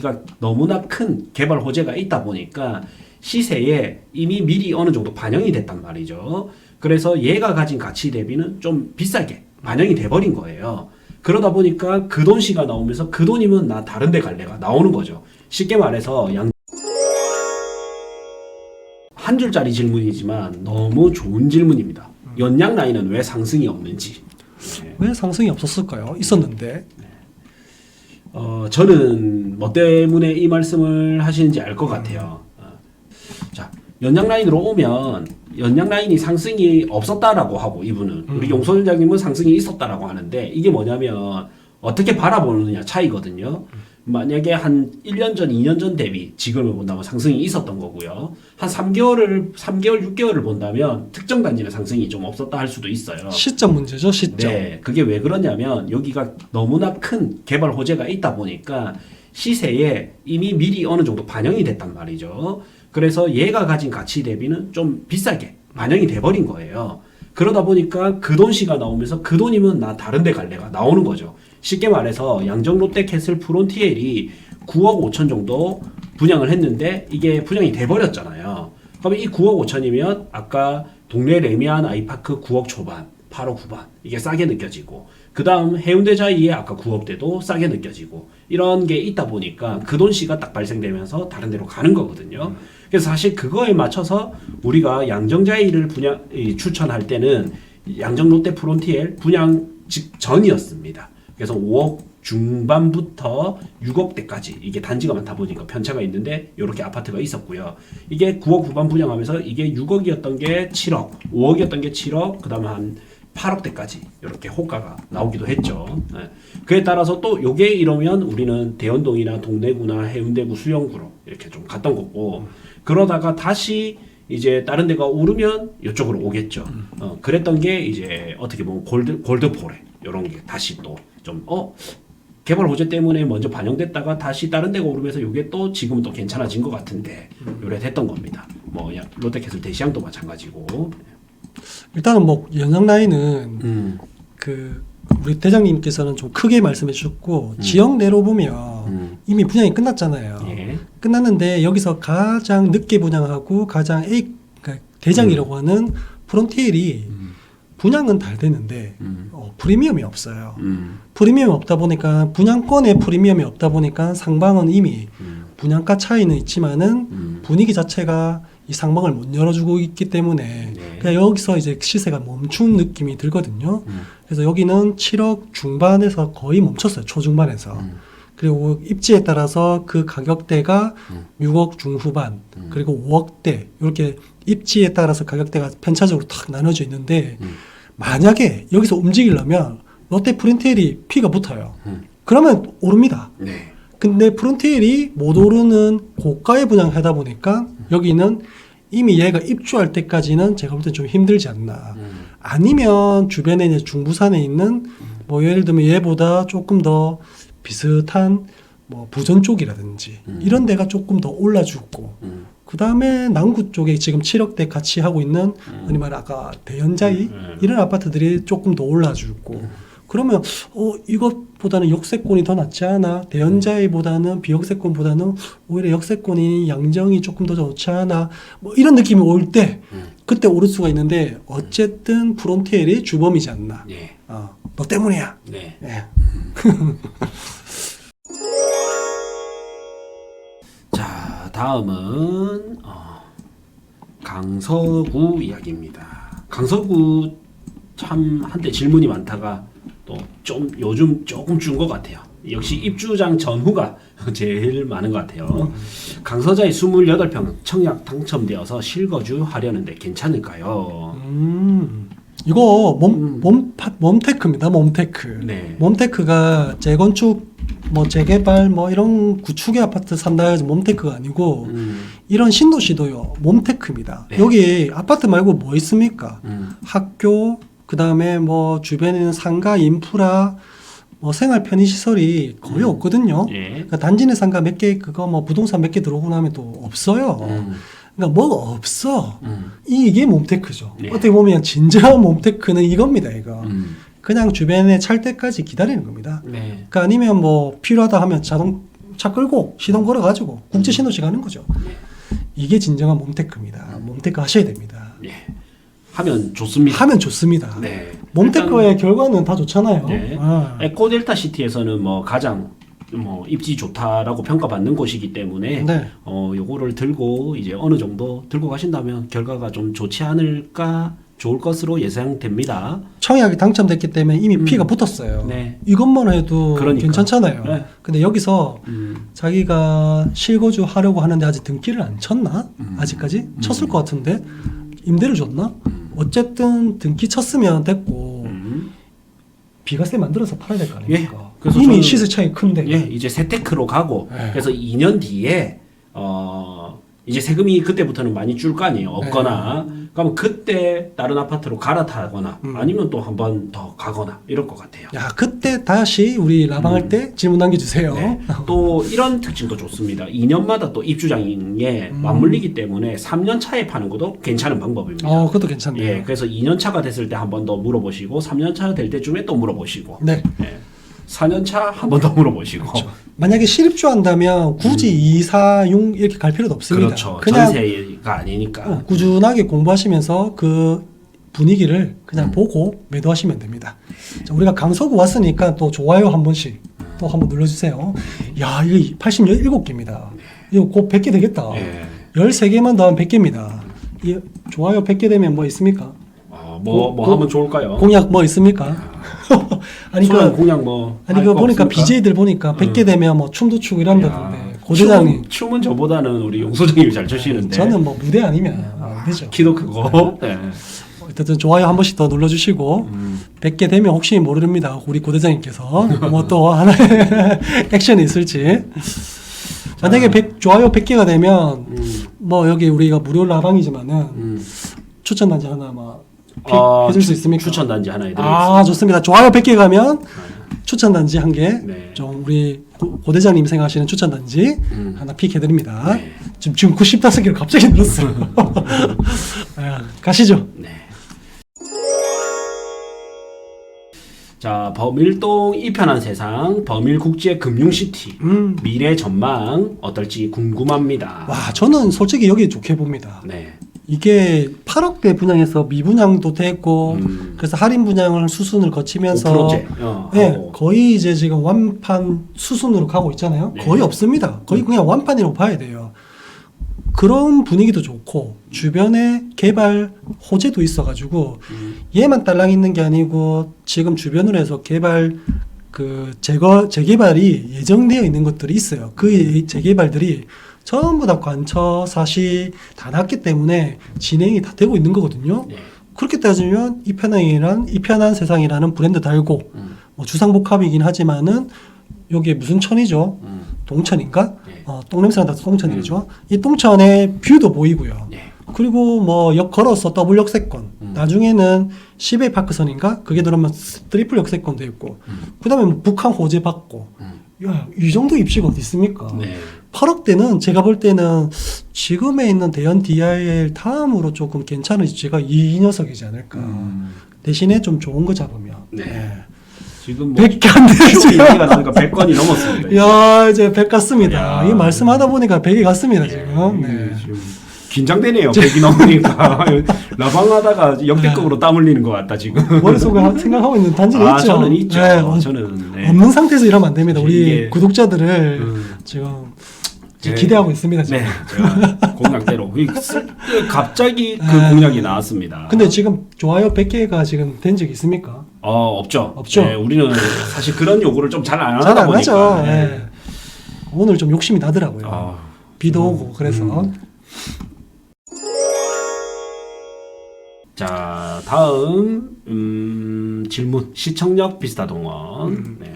그러니까 너무나 큰 개발 호재가 있다 보니까 시세에 이미 미리 어느 정도 반영이 됐단 말이죠. 그래서 얘가 가진 가치 대비는 좀 비싸게 반영이 돼버린 거예요. 그러다 보니까 그 돈씨가 나오면서 그 돈이면 나 다른 데 갈래가 나오는 거죠. 쉽게 말해서 양, 한 줄짜리 질문이지만 너무 좋은 질문입니다. 연양 라인은 왜 상승이 없는지. 왜 상승이 없었을까요? 있었는데. 어, 저는 뭐 때문에 이 말씀을 하시는지 알 것 같아요. 어. 자, 연양 라인으로 오면 연양 라인이 상승이 없었다라고 하고 이분은 우리 용소 원장님은 상승이 있었다라고 하는데 이게 뭐냐면 어떻게 바라보느냐 차이거든요. 만약에 한 1년 전, 2년 전 대비 지금을 본다면 상승이 있었던 거고요. 한 3개월을 3개월, 6개월을 본다면 특정 단지는 상승이 좀 없었다 할 수도 있어요. 시점 문제죠, 시점. 네, 그게 왜 그러냐면 여기가 너무나 큰 개발 호재가 있다 보니까 시세에 이미 미리 어느 정도 반영이 됐단 말이죠. 그래서 얘가 가진 가치 대비는 좀 비싸게 반영이 돼버린 거예요. 그러다 보니까 그 돈씨가 나오면서 그 돈이면 나 다른 데 갈래가 나오는 거죠. 쉽게 말해서 양정 롯데 캐슬 프론티엘이 9억 5천 정도 분양을 했는데 이게 분양이 돼버렸잖아요. 그러면 이 9억 5천이면 아까 동네 레미안 아이파크 9억 초반, 8억 후반 이게 싸게 느껴지고 그 다음 해운대 자이에 아까 9억대도 싸게 느껴지고 이런 게 있다 보니까 그 돈씨가 딱 발생되면서 다른 데로 가는 거거든요. 그래서 사실 그거에 맞춰서 우리가 양정자이를 분양 이, 추천할 때는 양정 롯데 프론티엘 분양 직전이었습니다. 그래서 5억 중반부터 6억대까지 이게 단지가 많다 보니까 편차가 있는데 이렇게 아파트가 있었고요. 이게 9억 후반 분양하면서 이게 6억이었던 게 7억, 5억이었던 게 7억, 그다음에 한 8억대까지 이렇게 호가가 나오기도 했죠. 예. 그에 따라서 또 요게 이러면 우리는 대연동이나 동래구나 해운대구 수영구로 이렇게 좀 갔던 거고 그러다가 다시 이제 다른 데가 오르면 이쪽으로 오겠죠. 어, 그랬던 게 이제 어떻게 보면 골드 골드포레 이런 게 다시 또 좀 어 개발 호재 때문에 먼저 반영됐다가 다시 다른 데가 오르면서 이게 또 지금은 또 괜찮아진 것 같은데 요래 됐던 겁니다. 뭐 야- 롯데캐슬 대시양도 마찬가지고. 일단은 뭐 연장 라인은 음. 그 우리 대장님께서는 좀 크게 말씀해 주셨고 음. 지역 내로 보면 음. 이미 분양이 끝났잖아요. 예. 끝났는데 여기서 가장 늦게 분양하고 가장 A 그러니까 대장이라고 하는 프론티엘이 음. 분양은 잘 되는데 음. 어, 프리미엄이 없어요. 음. 프리미엄이 없다 보니까 분양권에 프리미엄이 없다 보니까 상방은 이미 음. 분양가 차이는 있지만은 음. 분위기 자체가 이 상방을 못 열어주고 있기 때문에 네. 그냥 여기서 이제 시세가 멈춘 느낌이 들거든요. 음. 그래서 여기는 7억 중반에서 거의 멈췄어요. 초중반에서. 음. 그리고 입지에 따라서 그 가격대가 음. 6억 중후반 음. 그리고 5억대 이렇게 입지에 따라서 가격대가 편차적으로 탁 나눠져 있는데 음. 만약에 여기서 움직이려면 롯데 프린텔이 피가 붙어요. 음. 그러면 오릅니다. 네. 근데 프론티엘이 못 오르는 고가의 분양을 하다 보니까 여기는 이미 얘가 입주할 때까지는 제가 볼 땐 좀 힘들지 않나. 음. 아니면 주변에 이제 중부산에 있는 뭐 예를 들면 얘보다 조금 더 비슷한 뭐 부전 쪽이라든지 음. 이런 데가 조금 더 올라주고 음. 그 다음에 남구 쪽에 지금 7억대 같이 하고 있는 음. 흔히 말해 아까 대연자이 음. 이런 아파트들이 조금 더 올라주고 그러면 어 이것보다는 역세권이 더 낫지 않아 대연자이보다는 비역세권보다는 오히려 역세권이 양정이 조금 더 좋지 않아 뭐 이런 느낌이 올때 음. 그때 오를 수가 있는데 어쨌든 프론티엘이 주범이지 않나 네. 어, 너 때문이야 네. 예. 다음은 어, 강서구 이야기입니다. 강서구 참 한때 질문이 많다가 또 좀 요즘 조금 준 것 같아요. 역시 입주장 전후가 제일 많은 것 같아요. 강서자의 28평 청약 당첨되어서 실거주 하려는데 괜찮을까요? 음 이거 몸 음. 몸파 몸테크입니다 몸테크 네. 몸테크가 재건축 뭐 재개발 뭐 이런 구축의 아파트 산다 해서 몸테크가 아니고 음, 이런 신도시도요 몸테크입니다. 네. 여기 아파트 말고 뭐 있습니까? 음, 학교 그 다음에 뭐 주변에 있는 상가 인프라 뭐 생활 편의 시설이 거의 음. 없거든요. 예. 그러니까 단지 내 상가 몇 개 그거 뭐 부동산 몇 개 들어오고 나면 또 없어요. 음, 그러니까 뭐가 없어. 음, 이게 몸테크죠. 네. 어떻게 보면 진정한 몸테크는 이겁니다. 이거 음, 그냥 주변에 찰 때까지 기다리는 겁니다. 네. 그러니까 아니면 뭐 필요하다 하면 자동 차 끌고 시동 걸어가지고 국제 신호시 가는 거죠. 이게 진정한 몸테크입니다. 몸테크 하셔야 됩니다. 예. 하면 좋습니다. 하면 좋습니다. 네. 몸테크의 결과는 다 좋잖아요. 네. 아. 에코 델타 시티에서는 뭐 가장 뭐 입지 좋다라고 평가받는 곳이기 때문에 네. 어 요거를 들고 이제 어느 정도 들고 가신다면 결과가 좀 좋지 않을까 좋을 것으로 예상됩니다. 청약이 당첨됐기 때문에 이미 피가 붙었어요. 네. 이것만 해도 그러니까. 괜찮잖아요. 네. 근데 여기서 음. 자기가 실거주 하려고 하는데 아직 등기를 안 쳤나? 음. 아직까지? 쳤을 것 같은데 임대를 줬나? 음. 어쨌든 등기 쳤으면 됐고 음. 비과세 만들어서 팔아야 될 거 아닙니까? 예. 그래서 이미 시세 차이 큰데. 예, 이제 세테크로 가고 네. 그래서 2년 뒤에 어 이제 세금이 그때부터는 많이 줄 거 아니에요. 없거나 그러면 그때 다른 아파트로 갈아타거나 음. 아니면 또 한 번 더 가거나 이럴 것 같아요. 야 그때 다시 우리 라방할 때 질문 남겨주세요. 음. 네. 또 이런 특징도 좋습니다. 2년마다 또 입주장에 음. 맞물리기 때문에 3년 차에 파는 것도 괜찮은 방법입니다. 어 그것도 괜찮네요. 예, 그래서 2년 차가 됐을 때 한 번 더 물어보시고 3년 차될 때쯤에 또 물어보시고 네. 예. 4년 차 한 번 더 물어보시고 만약에 실입주 한다면 굳이 2, 4, 6 이렇게 갈 필요도 없습니다. 음. 그렇죠. 그냥 전세가 아니니까. 어, 꾸준하게 공부하시면서 그 분위기를 그냥 음. 보고 매도하시면 됩니다. 자, 우리가 강서구 왔으니까 또 좋아요 한 번씩 또 한번 눌러주세요. 야, 이거 87개입니다. 이거 곧 100개 되겠다. 예. 13개만 더하면 100개입니다. 이 좋아요 100개 되면 뭐 있습니까? 어, 뭐, 뭐 고- 하면 좋을까요? 공약 뭐 있습니까? 아니 그 공약 뭐. 아니 할그거 보니까? BJ들 보니까 100개 되면 뭐 춤도 추고 이런다던데 야, 고대장님 춤, 춤은 저보다는 우리 용소장님이 잘 추시는데. 저는 뭐 무대 아니면 안 되죠. 키도 크고. 네. 어쨌든 좋아요 한 번씩 더 눌러주시고 음. 100개 되면 혹시 모릅니다. 우리 고대장님께서 뭐 또 하나의 액션이 있을지. 만약에 100, 좋아요 100개가 되면 음. 뭐 여기 우리가 무료 라방이지만은 음. 추천 단지 하나 막 피- 아, 해줄 수 추- 있습니까? 추천 단지 하나 해드리겠습니다. 아 좋습니다. 좋아요 100개 가면 추천 단지 한 개. 네. 좀 우리 고, 고 대장님 생각하시는 추천 단지 음. 하나 픽 해드립니다. 네. 지금 지금 95개를 갑자기 늘었어요. 아, 가시죠. 네. 자, 범일동 이편한 세상, 범일국제 금융시티, 음. 미래 전망 어떨지 궁금합니다. 와 저는 솔직히 여기 좋게 봅니다. 네. 이게 8억대 분양에서 미분양도 됐고 음. 그래서 할인 분양을 수순을 거치면서 오프로제, 어, 예, 하고. 거의 이제 지금 완판 수순으로 가고 있잖아요. 네. 거의 없습니다. 거의 그냥 완판이라고 봐야 돼요. 그런 분위기도 좋고 주변에 개발 호재도 있어가지고 음. 얘만 딸랑 있는 게 아니고 지금 주변으로 해서 개발 그 재거 재개발이 예정되어 있는 것들이 있어요. 그 예- 재개발들이 전부 다 관처 사시 다 났기 때문에 진행이 다 되고 있는 거거든요. 네. 그렇게 따지면 이편한이란 이 편한 세상이라는 브랜드 달고 음. 뭐 주상복합이긴 하지만은 여기에 무슨 천이죠? 음. 동천인가? 네. 어, 똥냄새 난다 동천이죠. 이 동천에 뷰도 보이고요. 네. 그리고 뭐 역 걸어서 더블 역세권. 음. 나중에는 시베이 파크선인가? 그게 들어오면 트리플 역세권도 있고. 음. 그다음에 뭐 북한 호재 받고. 음. 야, 이 정도 입지가 어디 있습니까? 네. 8억대는 제가 볼 때는 지금에 있는 대연 DIL 다음으로 조금 괜찮은 입지가 이 녀석이지 않을까. 음. 대신에 좀 좋은 거 잡으면. 네. 지금 뭐 100개 안쇼 되죠. 얘기가 나니까 100건이 넘었습니다. 야, 이제 100 갔습니다. 야. 이 말씀하다 보니까 100이 갔습니다, 지금. 예, 네. 지금 긴장되네요. 100이 넘으니까 라방하다가 역대급으로 땀 흘리는 것 같다 지금. 머릿속에 하- 생각하고 있는 단지는 아, 있죠. 저는 있죠. 네, 어, 저는 네. 없는 상태에서 이러면 안 됩니다. 우리 이게- 구독자들을 음. 지금 네. 기대하고 있습니다. 지금. 네, 제가 공약대로 이 쓸- 갑자기 그 네. 공약이 나왔습니다. 근데 지금 좋아요 100개가 지금 된 적이 있습니까? 어 없죠. 없죠. 네, 우리는 사실 그런 요구를 좀 잘안잘 하다 안 보니까. 하죠. 네. 네. 오늘 좀 욕심이 나더라고요. 아, 비도 음, 오고 그래서 음. 자 다음 음, 질문 시청역 비스타동원. 음. 네.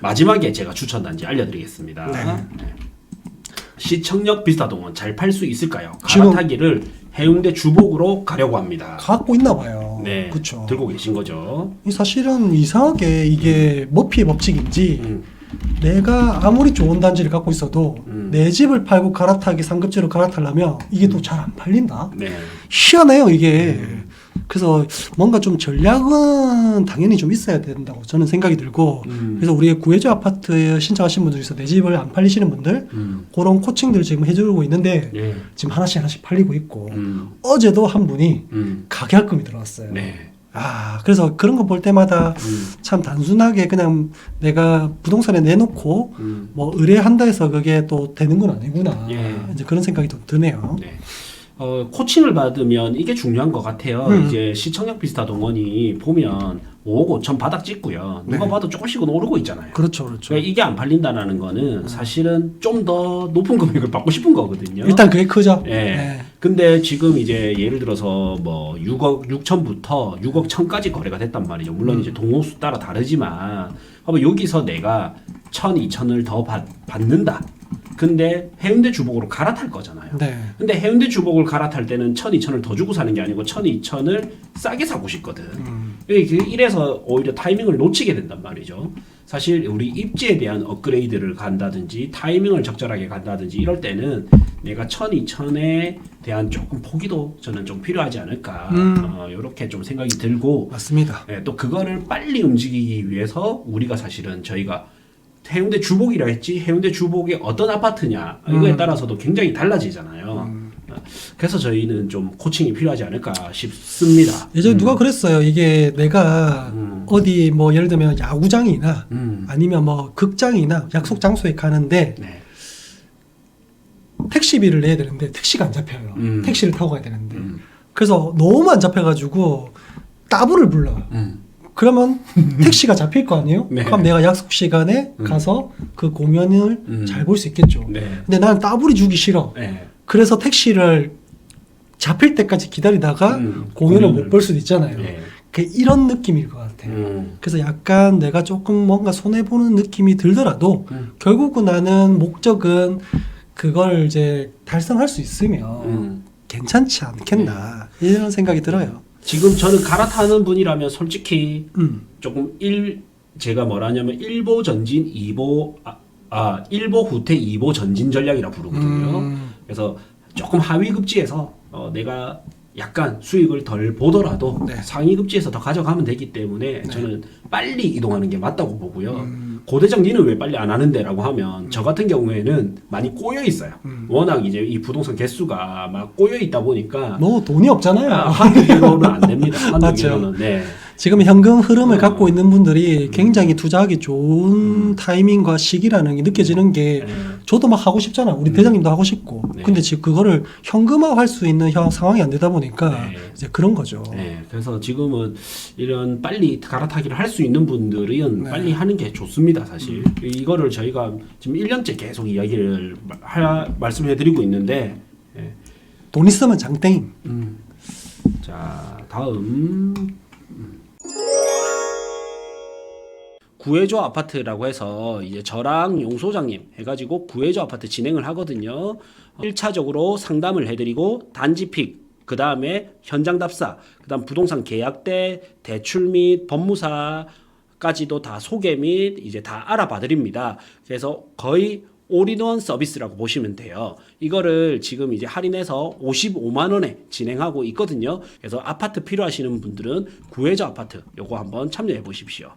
마지막에 제가 추천 단지 알려드리겠습니다. 네. 네. 시청역 비스타동원 잘팔 수 있을까요? 지금- 갈아타기를 해운대 주복으로 가려고 합니다. 갖고 있나 봐요. 네, 그렇죠. 들고 계신 거죠. 사실은 이상하게 이게 머피의 법칙인지 음, 내가 아무리 좋은 단지를 갖고 있어도 음. 내 집을 팔고 갈아타기 상급지로 갈아타려면 이게 또 잘 안 팔린다. 네. 희한해요 이게 그래서 뭔가 좀 전략은 당연히 좀 있어야 된다고 저는 생각이 들고 음. 그래서 우리 구해줘 아파트 신청하신 분들 중에서 내 집을 안 팔리시는 분들 음. 그런 코칭들을 지금 해주고 있는데 예. 지금 하나씩 하나씩 팔리고 있고 음. 어제도 한 분이 음. 가계약금이 들어왔어요. 네. 아 그래서 그런 거 볼 때마다 음. 참 단순하게 그냥 내가 부동산에 내놓고 음. 뭐 의뢰한다 해서 그게 또 되는 건 아니구나 예. 이제 그런 생각이 좀 드네요. 네. 어, 코칭을 받으면 이게 중요한 것 같아요. 음. 이제 시청역 비스타 동원이 보면 5억 5천 바닥 찍고요. 누가 네. 봐도 조금씩은 오르고 있잖아요. 그렇죠, 그렇죠. 그러니까 이게 안 팔린다라는 거는 사실은 좀 더 높은 금액을 받고 싶은 거거든요. 일단 그게 크죠. 예. 네. 근데 지금 이제 예를 들어서 뭐 6억 6천부터 6억 1천까지 거래가 됐단 말이죠. 물론 음. 이제 동호수 따라 다르지만 여기서 내가 1천, 2천을 더 받, 받는다. 근데 해운대 주복으로 갈아탈 거잖아요. 네. 근데 해운대 주복을 갈아탈 때는 1천, 2천을 더 주고 사는 게 아니고 1천, 2천을 싸게 사고 싶거든. 음. 그 이래서 오히려 타이밍을 놓치게 된단 말이죠. 사실 우리 입지에 대한 업그레이드를 간다든지 타이밍을 적절하게 간다든지 이럴 때는 내가 천, 이천에 대한 조금 포기도 저는 좀 필요하지 않을까 음. 어, 이렇게 좀 생각이 들고 맞습니다. 예, 또 그거를 빨리 움직이기 위해서 우리가 사실은 저희가 해운대 주복이라 했지 해운대 주복이 어떤 아파트냐 이거에 음. 따라서도 굉장히 달라지잖아요. 어, 그래서 저희는 좀 코칭이 필요하지 않을까 싶습니다. 예전에 음. 누가 그랬어요. 이게 내가 음. 어디 뭐 예를 들면 야구장이나 음. 아니면 뭐 극장이나 약속 장소에 가는데 네. 택시비를 내야 되는데 택시가 안 잡혀요. 음. 택시를 타고 가야 되는데. 음. 그래서 너무 안 잡혀가지고 따블을 불러요. 음. 그러면 택시가 잡힐 거 아니에요? 네. 그럼 내가 약속 시간에 음. 가서 그 공연을 음. 잘볼 수 있겠죠. 네. 근데 나는 따블이 주기 싫어. 네. 그래서 택시를 잡힐 때까지 기다리다가 음, 공연을 공연을. 못 볼 수도 있잖아요. 네. 그 이런 느낌일 것 같아요. 음. 그래서 약간 내가 조금 뭔가 손해 보는 느낌이 들더라도 음. 결국은 나는 목적은 그걸 이제 달성할 수 있으면 음. 괜찮지 않겠나 이런 생각이 들어요. 지금 저는 갈아타는 분이라면 솔직히 음. 조금 일 제가 뭐라냐면 일보 전진 이보 아, 아 일보 후퇴 이보 전진 전략이라 부르거든요. 음. 그래서 조금 하위 급지에서 어, 내가 약간 수익을 덜 보더라도 네. 상위 급지에서 더 가져가면 되기 때문에 저는 빨리 이동하는 게 맞다고 보고요. 음. 고대장 니는 왜 빨리 안 하는데라고 하면 저 같은 경우에는 많이 꼬여 있어요. 음. 워낙 이제 이 부동산 개수가 막 꼬여 있다 보니까 너 돈이 없잖아요. 아, 한두 개로는 안 됩니다. 한두 맞죠. 개로는 네. 지금 현금 흐름을 어. 갖고 있는 분들이 굉장히 투자하기 좋은 음. 타이밍과 시기라는 게 느껴지는 게 네. 저도 막 하고 싶잖아. 우리 대장님도 하고 싶고. 네. 근데 지금 그거를 현금화할 수 있는 형 상황이 안 되다 보니까 네. 이제 그런 거죠. 네, 그래서 지금은 이런 빨리 갈아타기를 할 수 있는 분들은 네. 빨리 하는 게 좋습니다, 사실. 이거를 저희가 지금 1년째 계속 이야기를 하, 말씀해드리고 있는데, 예. 돈 있으면 장땡. 음. 자, 다음. 음. 구해줘 아파트라고 해서 이제 저랑 용 소장님 해가지고 구해줘 아파트 진행을 하거든요. 1차적으로 상담을 해드리고 단지 픽, 그 다음에 현장 답사, 그 다음 부동산 계약대, 대출 및 법무사 까지도 다 소개 및 이제 다 알아봐 드립니다. 그래서 거의 올인원 서비스라고 보시면 돼요. 이거를 지금 이제 할인해서 55만 원에 진행하고 있거든요. 그래서 아파트 필요하시는 분들은 구해줘 아파트 요거 한번 참여해 보십시오.